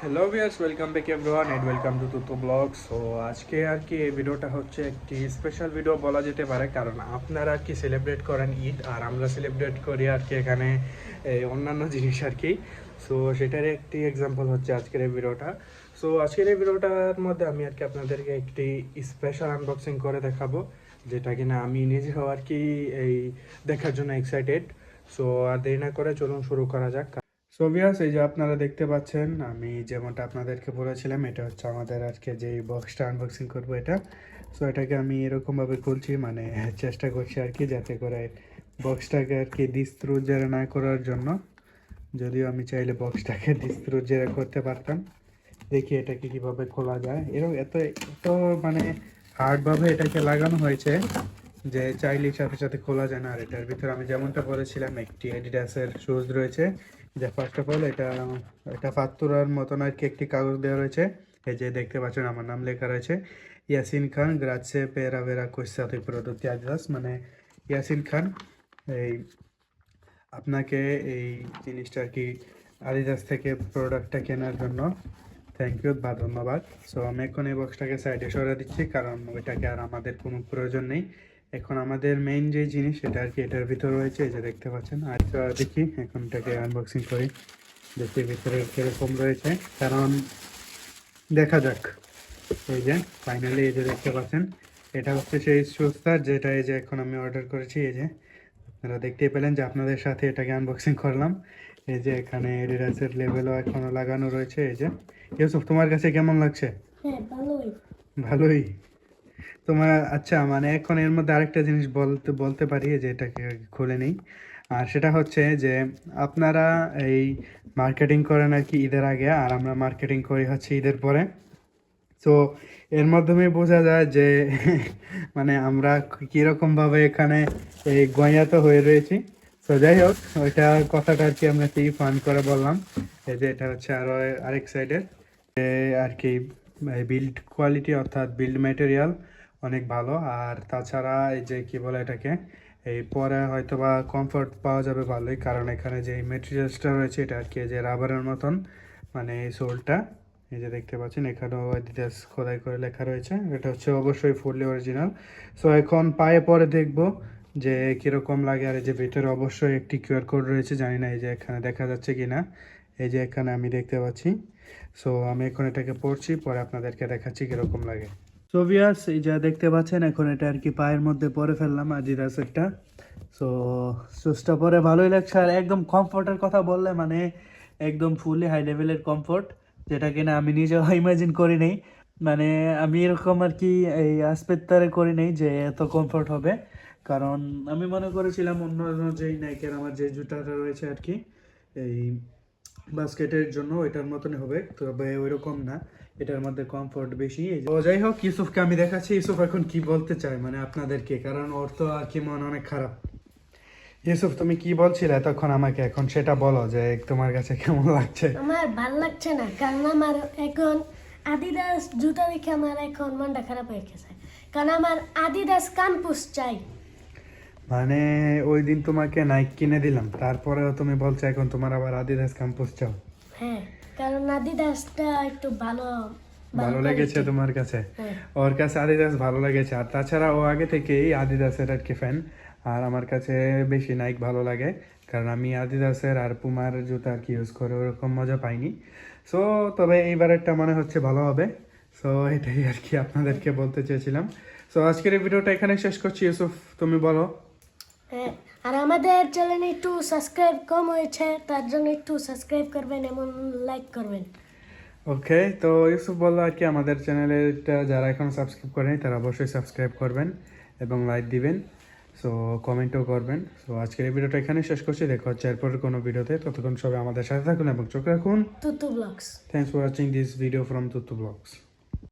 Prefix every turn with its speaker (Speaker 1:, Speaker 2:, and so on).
Speaker 1: Hello viewers welcome back everyone and welcome to Tuto blog so আজকে আর কি এই ভিডিওটা হচ্ছে একটি স্পেশাল ভিডিও বলা যেতে পারে, কারণ আপনারা আর কি সেলিব্রেট করেন ঈদ আর আমরা সেলিব্রেট করি আর কি এখানে অন্যান্য জিনিস আর কি। সো সেটার একটি এক্সাম্পল হচ্ছে আজকের এই ভিডিওটা। সো আজকের এই ভিডিওটার মধ্যে আমি আর কি আপনাদেরকে একটি স্পেশাল আনবক্সিং করে দেখাবো, যেটা কিনা আমি নিজেও আর কি এই দেখার জন্য এক্সাইটেড সো আর দেরি না করে চলুন শুরু করা যাক। সো ভিউয়ার্স এই যে আপনারা দেখতে পাচ্ছেন, আমি যেমনটা আপনাদেরকে বলেছিলাম, এটা হচ্ছে আমাদের আজকে যে বক্সটা আনবক্সিং করব এটা। সো এটাকে আমি এরকমভাবে খুলছি মানে চেষ্টা করছি আর কি, যাতে করে বক্সটাকে আর কি ডিস্ত্রুজেরা না করার জন্য। যদিও আমি চাইলে বক্সটাকে ডিস্ত্রুজেরা করতে পারতাম। দেখি এটাকে কীভাবে খোলা যায়। এরকম এত এত মানে হার্ডভাবে এটাকে লাগানো হয়েছে যে চাইলে সাথে সাথে খোলা যায় না। আর এটার ভিতরে আমি যেমনটা বলেছিলাম, একটি অ্যাডিডাসের শুজ রয়েছে। যে ফার্স্ট অফ অল এটা এটা ফাত্তুরার মতন আর কি একটি কাগজ দেওয়া রয়েছে। এই যে দেখতে পাচ্ছেন আমার নাম লেখা রয়েছে। ইয়াসিন খান গ্রাচ্ছে পেরা বেরা কোসাতে প্রদত্তি আদিদাস মানে ইয়াসিন খান, এই আপনাকে এই জিনিসটা আর কি আদিদাস থেকে প্রোডাক্টটা কেনার জন্য থ্যাংক ইউ বা ধন্যবাদ। সো আমি এখন এই বক্সটাকে সাইডে সরে দিচ্ছি, কারণ ওইটাকে আর আমাদের কোনো প্রয়োজন নেই। এখন আমাদের মেইন যে জিনিস সেটা আর কি এটার ভিতর রয়েছে এই যে দেখতে পাচ্ছেন। আর দেখি এখন এটাকে আনবক্সিং করি। দেখি ভিতরে কীরকম রয়েছে। কারণ দেখা যাক। এই যে ফাইনালি এই যে দেখতে পাচ্ছেন এটা হচ্ছে সেই সুস্তা যেটা এই যে এখন আমি অর্ডার করেছি। এই যে আপনারা দেখতেই পেলেন যে আপনাদের সাথে এটাকে আনবক্সিং করলাম। এই যে এখানে এডিডাসের লেভেলও এখনও লাগানো রয়েছে। এই যে ইউসুফ তোমার কাছে কেমন লাগছে?
Speaker 2: হ্যাঁ ভালোই।
Speaker 1: ভালোই। তোমার আচ্ছা মানে এখন এর মধ্যে আরেকটা জিনিস বলতে বলতে পারি যে এটাকে খুলে নেই। আর সেটা হচ্ছে যে আপনারা এই মার্কেটিং করেন আর কি ঈদের আগে, আর আমরা মার্কেটিং করি হচ্ছে ঈদের পরে। তো এর মাধ্যমে বোঝা যায় যে মানে আমরা কীরকমভাবে এখানে এই গয়াত হয়ে রয়েছি। তো যাই হোক, ওইটা কথাটা আর কি আমরা কি ফান করে বললাম। এই যে এটা হচ্ছে আরও আরেক সাইডের আর কি বিল্ড কোয়ালিটি অর্থাৎ বিল্ড ম্যাটেরিয়াল অনেক ভালো। আর তাছাড়া এই যে কি বলে এটাকে, এই পরে হয়তো বা কমফোর্ট পাওয়া যাবে ভালোই। কারণ এখানে যে মেটেরিয়ালসটা রয়েছে, এটা আর কি যে রাবারের মতন মানে এই সোলটা, এই যে দেখতে পাচ্ছেন, এখানেও অ্যাডিডাস খোদাই করে লেখা রয়েছে। এটা হচ্ছে অবশ্যই ফুললি অরিজিনাল সো এখন পায়ে পরে দেখব যে কীরকম লাগে। আর এই যে ভিতরে অবশ্যই একটি কিউআর কোড রয়েছে, জানি না এই যে এখানে দেখা যাচ্ছে কি না এই যে এখানে আমি দেখতে পাচ্ছি। সো আমি এখন এটাকে পড়ছি, পরে আপনাদেরকে দেখাচ্ছি কীরকম লাগে। সো ভিয়ার্স এই যা দেখতে পাচ্ছেন, এখন এটা আর কি পায়ের মধ্যে পরে ফেললাম আজিদাসেরটা সো শুজটা পরে ভালোই লাগছে। আর একদম কমফোর্টের কথা বললে মানে একদম ফুলি হাই লেভেলের কমফোর্ট যেটা কিনা আমি নিজেও ইমাজিন করি নেই। মানে আমি এরকম আর কি এই আসপেত্তারে করি নেই যে এত কমফোর্ট হবে। কারণ আমি মনে করেছিলাম অন্য অন্য যেই নাইকের আমার যে জুতাটা রয়েছে আর কি, এই বাস্কেটের জন্য এটার মতনই হবে, তবে ওইরকম না। এটার মধ্যে কমফোর্ট বেশি। যাই হোক, ইউসুফকে আমি দেখাচ্ছি। ইউসুফ এখন কি বলতে চায় মানে আপনাদেরকে? কারণ ওর তো আর কি মন অনেক খারাপ। ইউসুফ, তুমি কি বলছিলে তখন আমাকে এখন? সেটা বলো যে, তোমার কাছে কেমন লাগছে?
Speaker 2: আমার ভালো লাগছে না, কারণ আমার এখন আদিদাস জুতা দেখে আমার এখন মনটা খারাপ হয়ে গেছে। কারণ আমার আদিদাস কাম্পুস চাই।
Speaker 1: মানে ওই দিন তোমাকে নাইক কিনে দিলাম। তারপরেও তুমি বলছো এখন তোমার আবার আদিদাস ক্যাম্পাস চাও।
Speaker 2: হ্যাঁ কারণ আদিদাসটা একটু ভালো
Speaker 1: ভালো লেগেছে তোমার কাছে।
Speaker 2: হ্যাঁ।
Speaker 1: ওর কাছে আদিদাস ভালো লেগেছে। আর তাছাড়া ও আগে থেকেই আদিদাসের আর কি ফ্যান আর আমার কাছে বেশি নাইক ভালো লাগে। কারণ আমি আদিদাসের আর পুমার জুতা আর কি ইউজ করে ওরকম মজা পাইনি। সো তবে এইবারেরটা মনে হচ্ছে ভালো হবে। সো এটাই আর কি আপনাদেরকে বলতে চেয়েছিলাম। সো আজকের এই ভিডিওটা এখানে শেষ করছি। ইউসুফ তুমি বলো।
Speaker 2: হ্যাঁ আর আমাদের চ্যানেলে একটু সাবস্ক্রাইব কম হয়েছে তার জন্য একটু সাবস্ক্রাইব করবেন এবং লাইক করবেন।
Speaker 1: ওকে তো ইউসুফ বলল আর কি আমাদের চ্যানেলটা যারা এখন সাবস্ক্রাইব করেনি তারা অবশ্যই সাবস্ক্রাইব করবেন এবং লাইক দিবেন। সো কমেন্টও করবেন। সো আজকের এই ভিডিওটা এখানে শেষ করছি। দেখা হচ্ছে এরপরের কোনো ভিডিওতে। ততক্ষণ সবাই আমাদের সাথে থাকুন এবং চোখ রাখুন।
Speaker 2: Tutu blogs
Speaker 1: thanks for watching this video from Tutu blogs